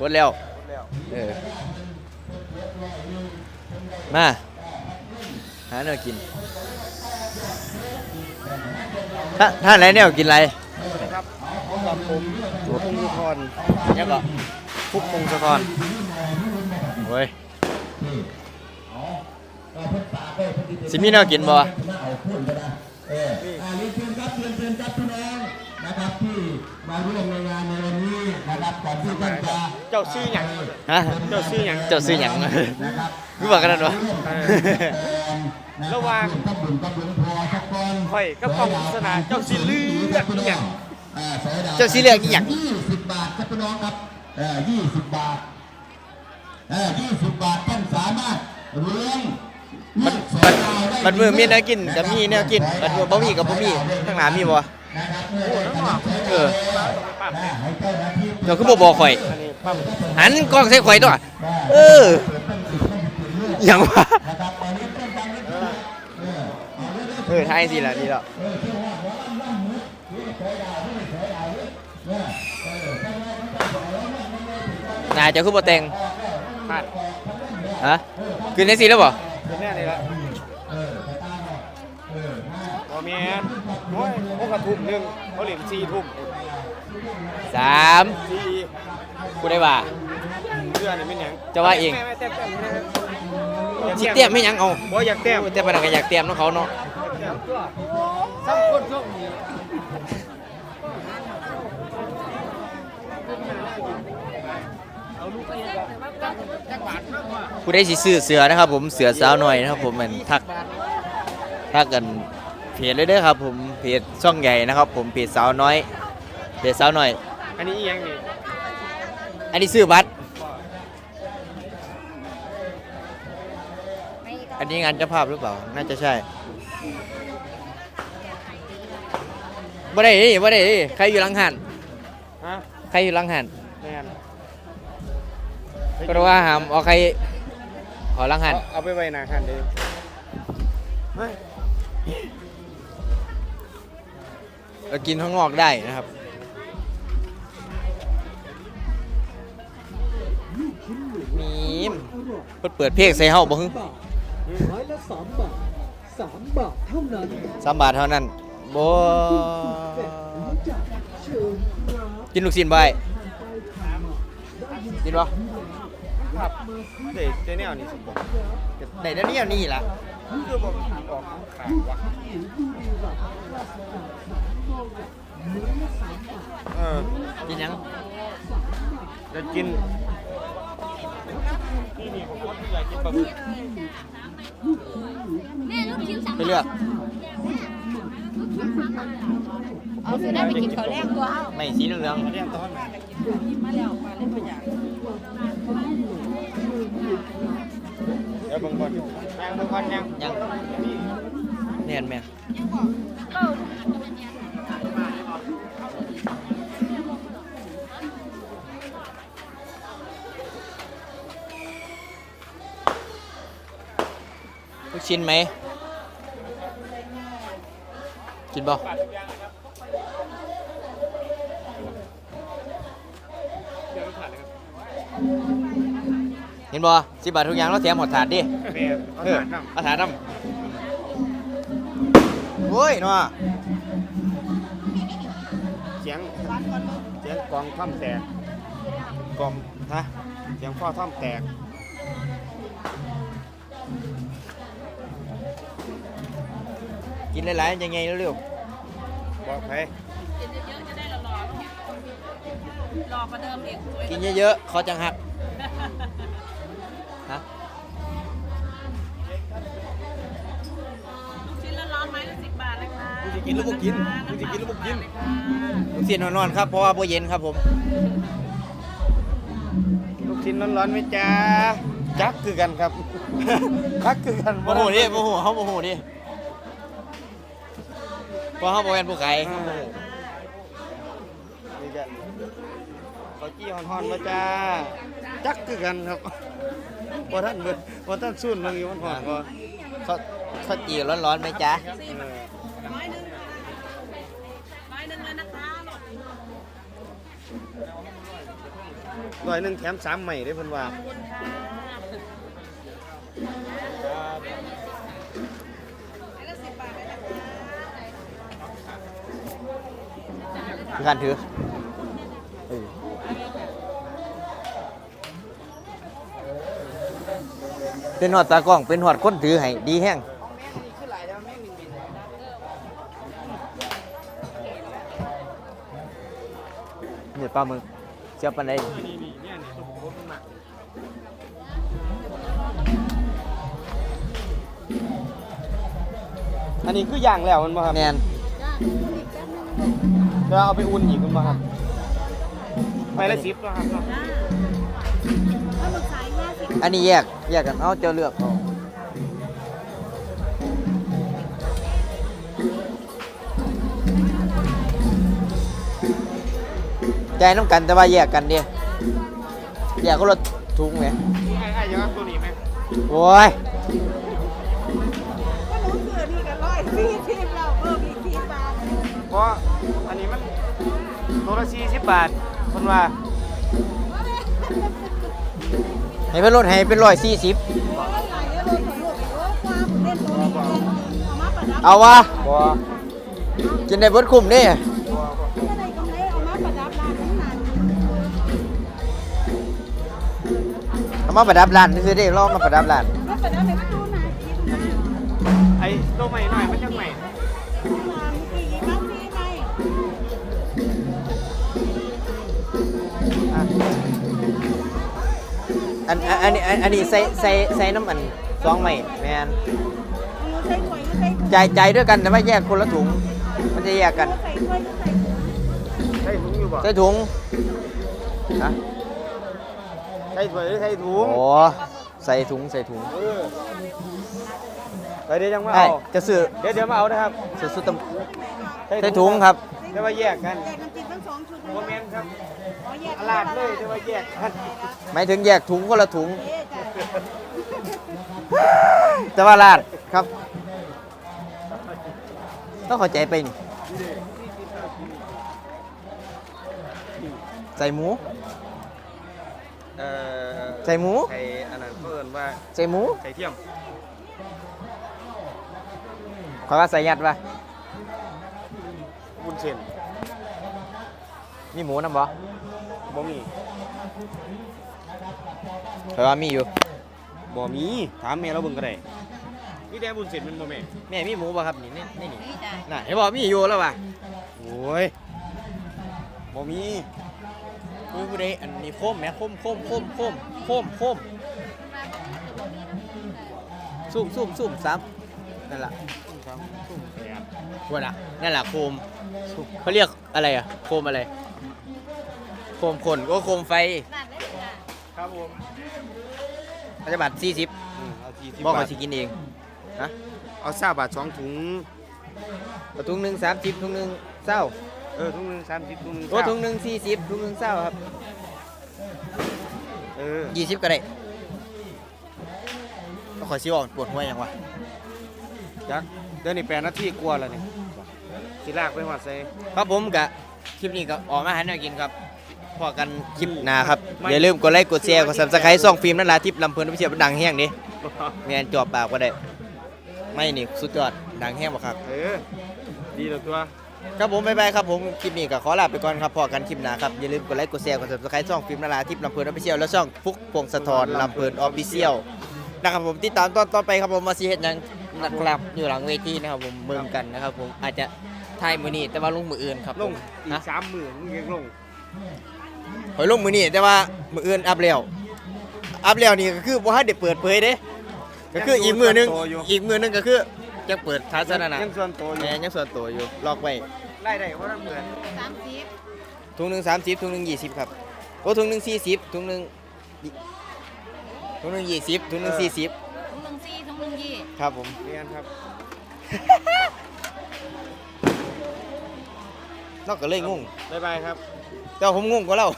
กดแล้วแล้วเออมาหาแนวกินถ้าถ้าไหนแนวกินอะไรครับกับผมพงศ์พรเนี่ยก็พุกพงศธรเว้ยสิมีแนวกินบ่ นเชิญครับเรียนเชิญครับพี่น้องนะครับที่มาร่วมในงานในวันนี้นะครับก่อนที่ท่านจะเจ้าชื่อหยังฮะเจ้าชื่อหยังเจ้าซื้อหยังนะครับรู้ว่ากันนั่นวะระหว่างกับบุญกับบุญพอสักคนข่อยกับกองศาสนาเจ้าสิเลือกอีหยังอ่าสอยดวเจ้าสิเลือกอีหยังยี่สิบบาทครับพี่น้องครับเออยี่สิบบาทเออยี่สิบบาทท่านสามารถเลี้ยงเลือกสอยดาวได้บัดมือมีแนวกินกับมีแนวกินบัดมือบ่มีกับบ่มีข้างหน้ามีบ่วะนะครับ เมื่อได้คะแนนเออปั๊มเนี่ยให้เจ้าหน้าที่เดี๋ยวคือบ่บอกข่อยอันนี้ปั๊มหันกล้องใส่ข่อยด้วยเออหยังวะนะครับตอนนี้ต้นการเล่นเออเออเอาเรื่องเออทายสิล่ะดีแล้วเออเชื่อว่าหัวล่ำล่ำมุดนี่สอยดาวนี่สอยดาวนี่เนี่ยเออถ้าว่าเขาจะสอยแล้วเนี่ยมันไม่ถึงว่านายจะคือบ่แต่งขาดฮะคืนได้สิแล้วบ่เป็นแน่นี่ละเอ แม่นโอ้ยพวกกระทุ่มหนึงเขาเหรียญสี่ทุ่มสามสี่กูได้ว่าเดือนนี่เป็นหยังจะว่าเองแม่แม่แต้มแต้มแม่แม่สิเตรียมให้หยังเอาบ่อยากแต้มโอ้ยแต่ปานนั้นก็อยากเตรียมเนาะเขาเนาะสักคนช่วงนี้กูได้สิซื้อเสือนะครับ ผมเสือสาวหน่อยนะครับ ผมมันทักทักกันเพ จเลยเด้อครับ ผมเพจช่องใหญ่นะครับ ผมเพจสาวน้อยเพจสาวหน่อย อันนี้อีหยังนี่อันนี้ซื้อบัตร อันนี้งานเจ้าภาพหรือเปล่า น่าจะใช่บ่ได้ดิบ่ได้ดิใครอยู่หลังหันฮะใครอยู่หลังหันแม่นก็ว่าหามเอาใครขอหลังหัน เอาเอาไปไว้หน้าหันเด้อเฮ้ยเรากินข้างนอกได้นะครับ มีมเปิดเปิดเพลงใส่เฮาบ่ฮึไม้ละสามบาทสามบาทเท่านั้นสามบาทเท่านั้นบ่รู้จักเชิญครับกินลูกชิ้นบ่ไอ้กินบ่ครับเด็เจแนวนี่สิบอกได้เดี๋ยวนี้เอานี่ล่ะ คือบอกออกขางวะเออกินหยังจะกินนี่นี่ผมว่าอยากกินปลาหมึกไปเลือกเอาสิได้ไปกินข้าวแรกตัวเอาไม่สีเหลืองเรียกต้อนมามาแล้วมาเล่นตัวอย่าง เดี๋ยวเบางคนยังเบางคนยังยังแน่นแม่ลูกชิ้นไหมกินบ่เห็นบ่สิบบาททุกอย่างเราแถมหมดถาดดิแม่เอาเออถาดน้เอาถาดน้ำโอ้ยเนาะำเสียงเสียงกองท่อมแตกกลมฮะเสียงพ่อท่อมแตกกินหลายๆยังไงเร็วบอกไปรอประเดิมอีกๆกินเยอะๆเขาจังหัก จะกินหรือบ่กินกูจะกินหรือบ่กินลูกศิษย์นอนๆครับเพราะว่าบ่เย็นครับผมลูกชิ้นร้อนๆไหมจ้าจักคือกันครับจักคือกันโมโหดิโมโหเขาโมโหดิเพราะเขาบ่เป็นผู้ขายอ่านี่จ้ะเขาจี้ฮ้อนๆมาจ้าจักคือกันครับพอท่านเบิดพอท่านสุ่นบางทีมันหอนก็เขาเขาจีร้อนๆไหมจ๊ะ ร้อยหนึ่ง ร้อยหนึ่งเลอยนึ่งแถมสามใหม่ได้เพิ่นว่าคือการถือเป็นหอดตากล้อง เป็นหอดคนถือให้ดีแห้งเนี่ปลาหมึก เจียวปันไดนี่นี่เนี่ยเนี่ยตัวโคตรมากอันนี้คือย่างแล้วมันบ่ครับแมนแล้วเอาไปอุ่นอีกมันบ่ครับไปละสิบแล้วครับเนาะถ้าหมึกขายห้าสิบอันนี้แยกแยกกันเอาเจ้าเลือกเอา ใจายน้ำกันแต่ว่าแยกกันเดียแยกก็รถถุงไหมไอ้ไอ้อยังเอาตัวนี้ไหมโอ้ยก็รู้คือนี่กันร้อยสี่สิบเราเพิ่มอีกสี่บาทเพราะอันนี้มันตัวละสี่สิบบาทคนว่าให้เป็นรถให้เป็นร้อยสี่สิบเพราะว่าหลายเยอะเลยของลูกโอ้ความเล่นตัวนี้เอามาประดับเอาวะบ่กินได้เบิดคุ้มนี่ เอามาประดับร้านซื้อได้ลองมาประดับร้านมาประดับให้มันดูหน่อยคิดนะไอ้ตัวใหม่หน่อยมันจังใหม่มามีกี่บ้างมีไหมอันอันอันนี้อันอันนี้ใส่ใส่ใส่น้ำมันสองใหม่แมนเอาใส่ถ้วยก็ใส่ถุงจ่ายจ่ายด้วยกันแต่ว่าแยกคนละถุง มันจะแยกกันใส่ถ้วยก็ใส่ถุงใส่ถุงอยู่บ่ใส่ถุงฮะ ใส่ถ้วยหรือใส่ถุงโอ้ใส่ถุงใส่ถุงเออไปเดี๋ยวยังมาไอ้เอา จะซื้อเดี๋ยวเดี๋ยวมาเอานะครับซื้อสุดตำใส่ถุงครับ เดี๋ยวมาแยกกันแยกน้ำจิ้มทั้งสองชุดเลยโมเมนต์ครับอ๋อแยกตลาดเลยเดี๋ยวมาแยกกันหมายถึงแยกถุงคนละถุง เอ๊ะจ้ะแต่ว่าลาดครับ ต้องเข้าใจไปนี่ใส่หมู เอ่อใส่หมูไข่อันนั้นเขาเอิ้นว่าใส่หมูไข่เทียมขอยว่าใส่ยัดวะบุญเส้นมีหมูนำบ่บ่มีขอยว่ามีอยู่บ่มีถามแม่เราเบิ่งก็ได้มีแต่บุญเส้นมันบ่แม่แม่มีหมูบ่ครับนี่นี่นี่นี่นี่จ้ะน่ะเห็นบ่มีอยู่แล้วว่ะโอ้ยบ่มี ผู้ผู้ใดอันนี้โคมแหม่โคมโคมโคมโคมโคมโคมซุ่มซุ่มซุ่มซ้ำนั่นล่ะว่าน่ะนั่นล่ะโคมเขาเรียกอะไรอะโคมอะไร โคมคนก็โคมไฟนั่นเลยจ้ะครับผมปัจจุบัน40อืมเอา40บอกบาเขาทสิกินเองฮะเอาซาบาทสองถุงเอาถุงหนึง30ถุงหนึงเศร้าเออถุงหนึง30ถุงหนึงโอ้เศร้าถุงหนึง40ถุงหนึงเศร้าครับเออ20ก็ได้ก็ขอยสิบอกปวดหัวหยังวะจักเดี๋ยวนี้แปดนาทีกว่าแล้วนี่สิลากไปหอดใส่ครับผมกะคลิปนี้ก็ออกมาหาแนวกินครับพอกันคลิปหน้าครับไม่อย่าลืมกดไลค์กดแชร์กด Subscribe ซ่องฟิล์มนั่นล่ะทิปลำเพลินพิเศษดังแห้งดิแม่นจอบปากก็ได้ ไม่นี่สุดยอดดังแห้งบ่ครับเออดีแล้วตัว ครับผมบ๊ายบายครับผมคลิปนี้ก็ขอลาไปก่อนครับพอกันคลิปหน้าครับอย่าลืมกดไลค์กดแชร์กด Subscribe ช่องฟิล์มนาราทิพย์ลำเพลินออฟฟิเชียลและช่องฟุกพงศธรลำเพลินออฟฟิเชียลนะครับผมติดตามตอนต่อไปครับผมมาซีเฮ็ดหยังนะครับอยู่หลังเวทีนะครับผมเมืองกันนะครับผมอาจจะถ่ายมือนี้แต่ว่าลงมืออื่นครับลงอีฮะกสามหมื่นมึงยังลงหอยลงมือนี้แต่ว่ามืออื่นอัพแล้วอัพแล้วนี่ก็คือบ่ทันได้เปิดเผยเด้ก็คืออีกมือหนึงอีกมือหนึงก็คือ จะเปิดทาสาธารณะยังส่วนตัวอยู่แหม่ยังส่วนตัวอยู่ล็อกไว้ไล่ได้เพราะนั่นเหมือนสามสิบถุงหนึง30ถุงหนึง20ครับโอ้ถุงหนึง40ถุงหนึงถุงหนึง20ถุงหนึง40ถุงหนึ่งสี่ถุงหนึ่งยี่ครับผมเรียนครับนอกก็เลยงงบ๊ายบายครับแต่ว่าผมงงกว่าเรา